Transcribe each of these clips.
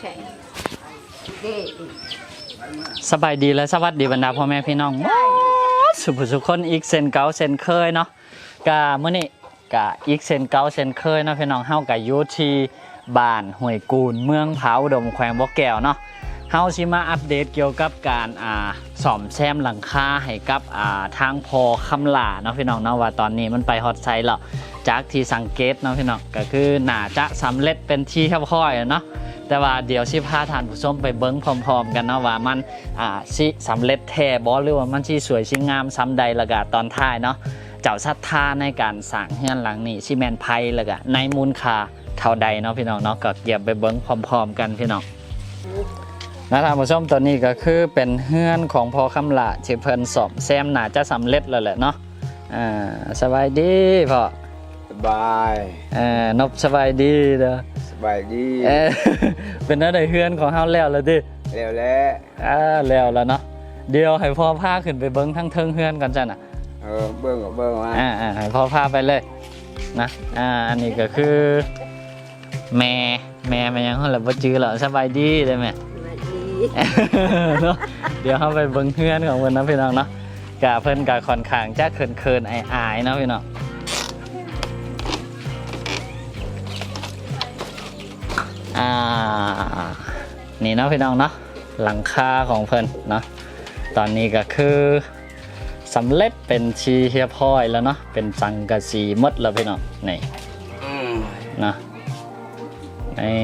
ใช่สบายดีและสวัสดีบรรดาพ่อแม่พี่น้องหมดสุภสุขคนอีกเซนเก่าเซนเคยเนาะกะมื้อนี้กะอีกเซนเก่าเซนเคยเนาะพี่น้องเฮากะอยู่ที่บ้านห้วยกูนเมืองผาอุดมแขวงบ่อแก้วเนาะเฮาสิมาอัปเดตเกี่ยวกับการอ่าซ่อมแซมหลังคาให้กับอ่าทางพอคำลาเนาะพี่น้องเนาะว่าตอนนี้มันไปฮอตไซต์แล้วจากที่สังเกตเนาะพี่น้องก็คือน่าจะสำเร็จเป็นที่เรียบร้อยแล้วเนาะ แต่ว่าเดี๋ยวสิพาท่านผู้ชมไปเบิ้งพร้อม ๆ กันเนาะว่ามันอ่าสิสำเร็จแท้บ่หรือว่ามันสิสวยสิงามซ้ำใดและกะตอนท้ายเนาะเจ้าศรัทธาในการสร้างเฮือนหลังนี้สิแม่นไผและกะในมูลค่าเท่าใดเนาะพี่น้องเนาะก็เก็บไปเบิ้งพร้อม ๆ กันพี่น้องนะท่านผู้ชมตอนนี้ก็คือเป็นเฮือนของพ่อคำละที่เพิ่นสอบแซมน่าจะสำเร็จแล้วแหละเนาะอ่าสบายดีพ่อสบายเอ่อนบสบายดีเด้อส บายดีเออเป็นอะไรเฮือนของเฮาแล้วแล้วดิแล้วแหล้วอ่าแล้วแล้วเนาะเดี๋ยวให้พ่อพาขึ้นไปเบิ้งทั้งเทิงเฮือนกันจ้ะน่ะเออเบิ่งกับเบิ่งมาอ่าอ่าให้พ่อพาไปเลยนะอ่าอันนี้ก็คือ แม่แม่มันยังเฮาละบ่จื้อแล้วสบายดีได้ไหมเนาะเดี๋ยวเฮาไปเบิ้งเฮือนของเพิ่นนะพี่น้องเนาะกะเพิ่นกะค่อนข้างจะเขินๆอายๆเนาะพี่น้อง อ่า นี่เนาะพี่น้องเนาะหลังคาของเพิ่นเนาะตอนนี้ก็คือสำเร็จเป็นชีเฮียพอยแล้วเนาะเป็นสังกะสีหมดแล้วพี่น้องนี่อืมนะนี่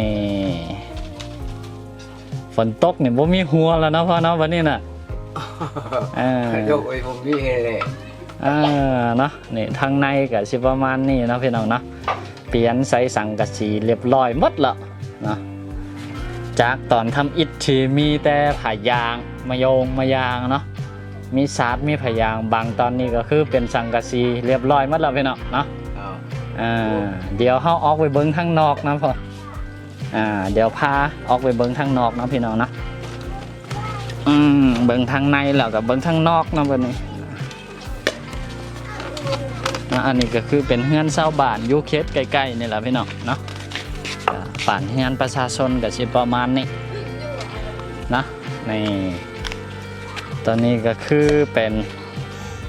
ฝนตกเนี่ยบ่มีหัวแล้วเนาะพ่อเนาะวันนี้น่ะเออโยกไอ้ผมพี่เลยเออเนาะนี่ทางในก็สิประมาณนี้เนาะพี่น้องเนาะเปลี่ยนใส่สังกะสีเรียบร้อยหมดแล้ว เนาะจากตอนทำอิฐที่มีแต่ผายางมะโยงมะยางเนาะมีสาดมีผายางบางตอนนี้ก็คือเป็นสังกะสีเรียบร้อยหมดแล้วพี่น้องเนาะเอาอ่าเดี๋ยวเฮาออกไปเบิ้งทางนอกนะพ่ออ่าเดี๋ยวพาออกไปเบิ้งทางนอกนะพี่น้องนะอืมเบิ้งทางในแล้วกับเบิ้งทางนอกนะบัดนี้อ่าอันนี้ก็คือเป็นเฮือนเศร้าบ้านอยูเคสใกล้ๆนี่แหละพี่น้องเนาะ อ่าบ้านเฮือนประชาชนก็สิประมาณนี้นะนี่ตอนนี้ก็คือเป็น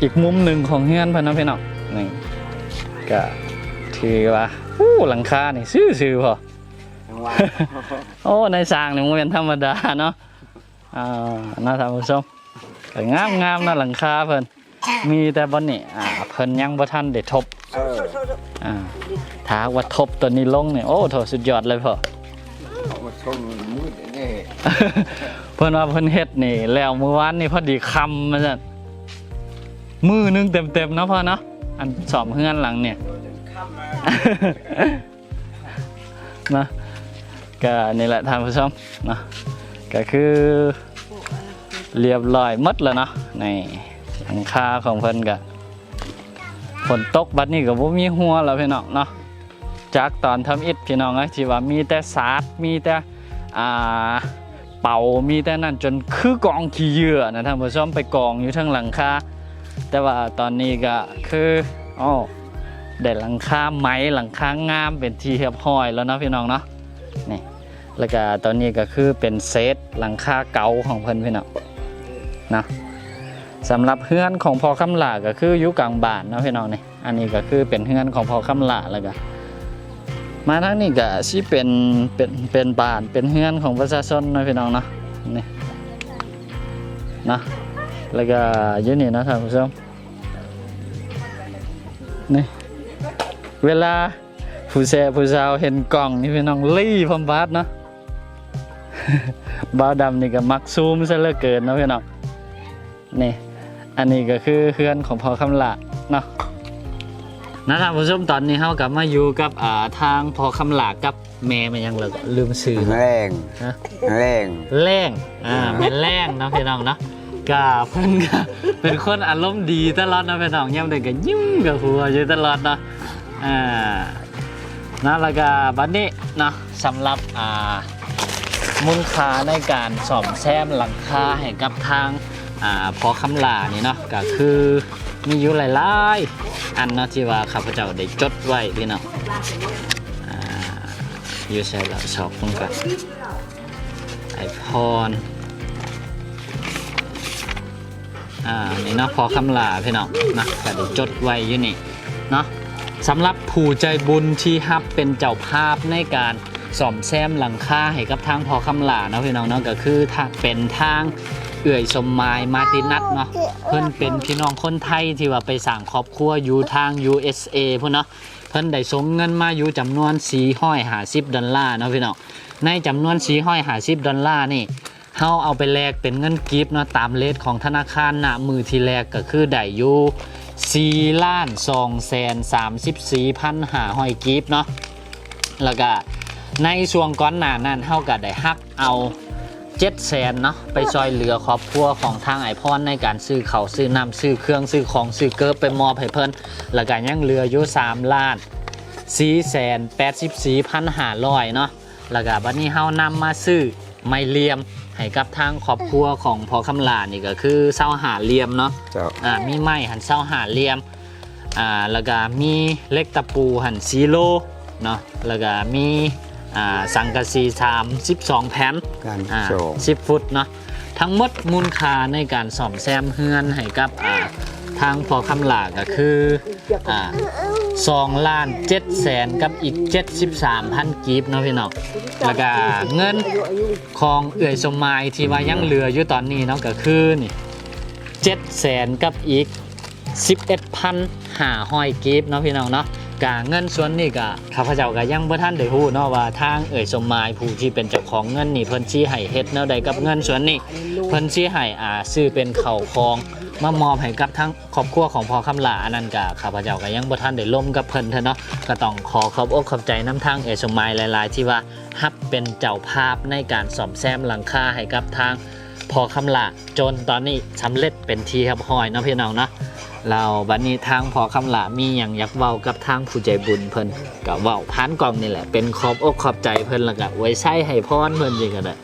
อีกมุมหนึ่งของเฮือนเพิ่นนะพี่น้องนี่ก็ถือว่าอู้หลังคานี่ซื่อซื่อๆพอทั้งวันโอ้ในสร้างนี่มันเป็นธรรมดาเนาะอ่าน่าทำผู้ชมก็งามงามๆนะหลังคาเพิ่นมีแต่บนนี่อ่าเพิ่นยังบ่ทันได้ทบเอออ่า ถ้าหากว่าทบตัวนี้ลงนี่โอ้โถสุดยอดเลยพ่อเอามาชมมืดนี่เพิ่นว่าเพิ่นเฮ็ดนี่ แล้วเมื่อวานนี่พอดีค่ำมาซั่นมือหนึงเต็มๆเนาะพ่อเนาะอันสอบเฮือนหลังเนี่ยข้ามมานะก็นี่แหละท่านผู้ชมนะก็คือเรียบร้อยหมดแล้วเนาะในหลังคาของเพิ่นก็ฝนตกบัดนี้ก็บ่มีหัวแล้วพี่น้องเนาะ จากตอนทำอิฐพี่น้องเอ้ที่ว่ามีแต่สาดมีแต่อ่าเป่ามีแต่นั่นจนคือกองขี้เหยื่อนะท่านผู้ชมไปกองอยู่ทั้งหลังคาแต่ว่าตอนนี้ก็คืออ๋อได้หลังคาไม้หลังคางามเป็นที่เรียบร้อยแล้วนะพี่น้องเนาะนี่แล้วก็ตอนนี้ก็คือเป็นเซตหลังคาเก่าของเพิ่นพี่น้องนะสำหรับเฮือนของพอคำหลาก็คืออยู่กลางบ้านนะพี่น้องนี่อันนี้ก็คือเป็นเฮือนของพอคำหลาแล้วก็ มาทางนี้ก็สิเป็นเป็นเป็นบ้านเป็นเฮือนของประชาชนนะพี่น้องเนาะนี่นะแล้วก็อยู่นี่นะท่านผู้ชมนี่เวลาผู้แซ่ผู้สาวเห็นกล่องนี่พี่น้องลี่พอมบาดเนาะบ่าดำนี่ก็มักซูมซะเหลือเกินนะพี่น้องนี่อันนี้ก็คือเพื่อนของพ่อคำละเนาะ นะครับผู้ชมตอนนี้เฮากลับมาอยู่กับอ่าทางพ่อคำละกับแม่มันยังเลยลืมชื่อแรงฮะ แรงแรงอ่าเป็นแรงเนาะพี่น้องเนาะก็เพิ่นก็เป็นคนอารมณ์ดีตลอดเนาะพี่น้องย่ำเด็กก็ยิ้มกับหัวอยู่ตลอดเนาะอ่านะแล้วก็บัดนี้เนาะสำหรับอ่ามูลค่าในการซ่อมแซมหลังคาให้กับทางอ่าพอคำลานี่เนาะก็คือ มีอยู่หลายๆ อันเนาะที่ว่าข้าพเจ้าได้จดไว้พี่น้องอ่าอยู่ใส่ละสอบลงกันไอพรอ่านี่เนาะพอคำลาพี่น้องนะก็ได้จดไว้อยู่นี่เนาะสำหรับผู้ใจบุญที่ฮับเป็นเจ้าภาพในการซ่อมแซมหลังคาให้กับทางพอคำลาเนาะพี่น้องเนาะก็คือถ้าเป็นทาง เอื่อยสมหมายมาร์ตินัทเนาะเพิ่นเป็นพี่น้องคนไทยที่ว่าไปสร้างครอบครัวอยู่ทาง USA พุ่นเนาะเพิ่นได้ส่งเงินมาอยู่จำนวน450ดอลลาร์เนาะพี่น้องในจำนวน450ดอลลาร์นี่เฮาเอาไปแลกเป็นเงินกิฟต์เนาะตามเลทของธนาคารณมือที่แลกก็คือได้อยู่4ล้าน2แสน34พันหาหอยกิฟต์เนาะแล้วก็ในช่วงก่อนหน้านั้นเฮาก็ได้ฮักเอา 7แสนเนาะไปซอยเหลือครอบครัวของทางไอพอนในการซื้อเขาวซื้อน้ำซื้อเครื่องซื้อของซื้อเกิบไปมอบให้เพิ่นแล้วก็ยังเหลืออยู่3ล้าน4แสน84พันหาร้อยเนาะแล้วก็บัดนี้เฮานำมาซื้อไม้เหลี่ยมให้กับทางครอบครัวของพอคำลานี่ก็คือเศร้าหาเหลี่ยมเนาะ เจ้า อ่ามีไม้หันเศร้าหาเหลี่ยม อ่าแล้วก็มีเหล็กตะปูหันซีโลเนาะแล้วก็มีอ่า สังกะสี3 12แผ่นการอ่าโชว์10ฟุตเนาะทั้งหมดมูลค่าในการซ่อมแซมเฮือนให้กับอ่าทางพอคำลาก็คืออ่าสองล้านเจ็ดแสนกับอีก 73พันกีบเนาะพี่น้องแล้วก็เงินของเอื่อยสมมายที่ว่ายังเหลืออยู่ตอนนี้เนาะก็คือนี่เจ็ดแสนกับอีก 11พันหาห้อยกีบเนาะพี่น้องเนาะ กาเงินส่วนนี้ก็ข้าพเจ้าก็ยังบ่ทันได้ฮู้เนาะว่าทางเอ่ยสมมายผู้ที่เป็นเจ้าของเงินนี่เพิ่นสิให้เฮ็ดแนวใดกับเงินส่วนนี้ เพิ่นสิให้อ่าซื้อเป็นข้าวของมามอบให้กับทั้งครอบครัวของพ่อคำลาอันนั้นก็ข้าพเจ้าก็ยังบ่ทันได้ล่มกับเพิ่นเถอะเนาะก็ต้องขอขอบอกขอบใจน้ำทางเอยสมมายหลายๆ ที่ว่าฮับเป็นเจ้าภาพในการซ่อมแซมหลังคาให้กับทางพ่อคำลาจนตอนนี้สำเร็จเป็นทีครับห้อยเนาะพี่น้องเนาะ เราบัดนี้ทางพ่อคำลามีหยังอยากเว้ากับทางผู้ใจบุญเพิ่นก็เว้าผ่านกล่องนี่แหละ เป็นขอบอกขอบใจเพิ่นแล้วก็ไว้ใช้ให้พรเพิ่นจริงก็ได้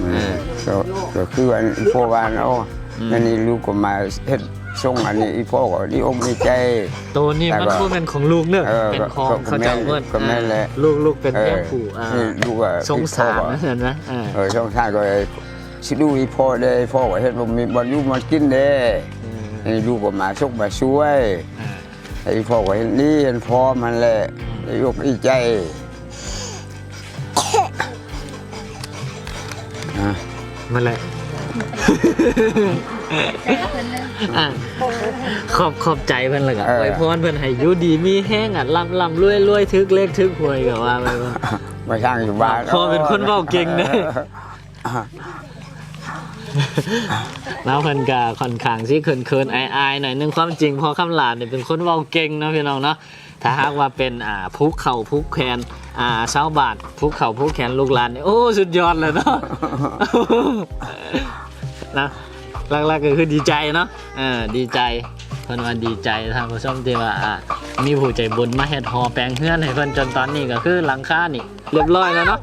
เออก็ก็คืออันพ่อว่าเนาะอืมอันนี้ลูกก็มาเฮ็ดส่งอันนี้อีพ่อก็ดีอกดีใจตัวนี้แต่มันว่าพูดเป็นของลูกเนอะเออเป็นของก็ก็เขาเจ้าเพื่อนก็แม่นแหละอ่าลูกลูกเป็นเออแม่ผู้อ่านี่ลูกอะสงสารพ่อก็นะเห็นไหมอ่าเออสงสารก็สิดูอีพ่อได้พ่อก็เฮ็ดบ่มีบ่อยู่มากินเด้ อันนี้ลูกก็มาส่งมาช่วยอ่าไอ้พ่อก็เห็นนี่เห็นพ่อมันแหละไอ้ยกอีใจอะมาเลยอะขอบขอบใจเพื่อนเลยอะไว้พรเพื่อนให้อยูดีมีแห้งอะลำลำรวยรวยทึกเลขทึกหวยกับว่าไปว่ามาช่างอยู่บ้านพ่อเป็นคนเว้าเก่งเด้ แล้วเพิ่นก็ค่อนข้างสิเขินเขินๆอายอายๆหน่อยนึงความจริงพอคำหลานเนี่ยเป็นคนเว้าเก่งเนาะพี่น้องเนาะถ้าหากว่าเป็นอ่าพุกเข่าพุกแขนอ่าเช้าบาทพุกเข่าพุกแขนลูกหลานเนี่ยโอ้สุดยอดเลยเนาะ นะแรกๆก็คือดีใจเนาะเออดีใจเพิ่นว่าดีใจทางผู้ชมที่ว่าอ่ามีผู้ใจบุญมาเฮ็ดหอแปลงเฮือนให้เพิ่นจนตอนนี้ก็คือหลังคานี่ เรียบร้อยแล้วเนาะ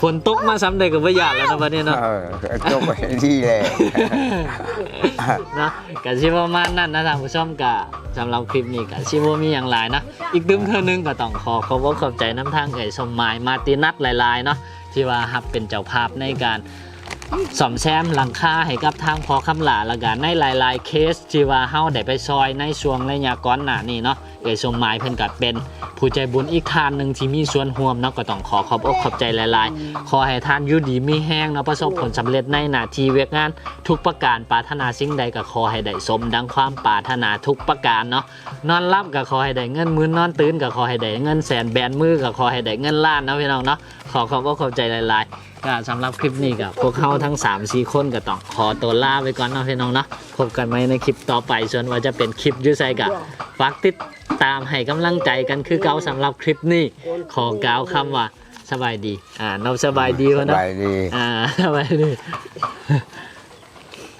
ฝนตกมาซ้ำใดก็บ่ยากแล้วเนาะบัดนี้เนาะ เออจบไปที่เลยนะกะชิประมาณนั้นนะท่านผู้ชมกะสำหรับคลิปนี้กะชิวมีอย่างหลายนะ อีกดึมเท่านึงก็ต้องขอขอบอกขอบใจน้ำทางเอ่ยสมหมายมาร์ตินัทหลายๆเนาะที่ว่าฮับเป็นเจ้าภาพในการ สอมแซมหลังคาให้กับทางพอคำหลาและกันในหลายๆ เคสที่ว่าเฮาได้ไปซอยในช่วงระยะก่อนหน้านี้เนาะเอ่ยสมหมายเพิ่นก็เป็นผู้ใจบุญอีกทานหนึ่งที่มีส่วนร่วมเนาะก็ต้องขอขอบอกขอบใจหลายๆ ขอให้ท่านอยู่ดีมีแห้งเนาะประสบผลสำเร็จในหน้าที่เวียกงาน ทุกประการปรารถนาสิ่งใดก็ขอให้ได้สมดังความปรารถนาทุกประการเนาะนอนรับก็ขอให้ได้เงินมื่นนอนตื่นก็ขอให้ได้เงินแสนแบนมือก็ขอให้ได้เงินล้านเนาะพี่น้องเนาะขอขอบคุณขอบใจหลายๆ ก็สำหรับคลิปนี้ก็พวกเขาทั้ง3 4คนก็ต้องขอตัวลาไปก่อนเนาะพี่น้องเนาะพบกันใหม่ในคลิปต่อไปส่วนว่าจะเป็นคลิปอยูไซกะฝากติดตามให้กำลังใจกันคือเก่าสำหรับคลิปนี้ขอกล่าวคำว่าสบายดี อ่าเราสบายดีวะสเนาะบายดีอ่าสบายดี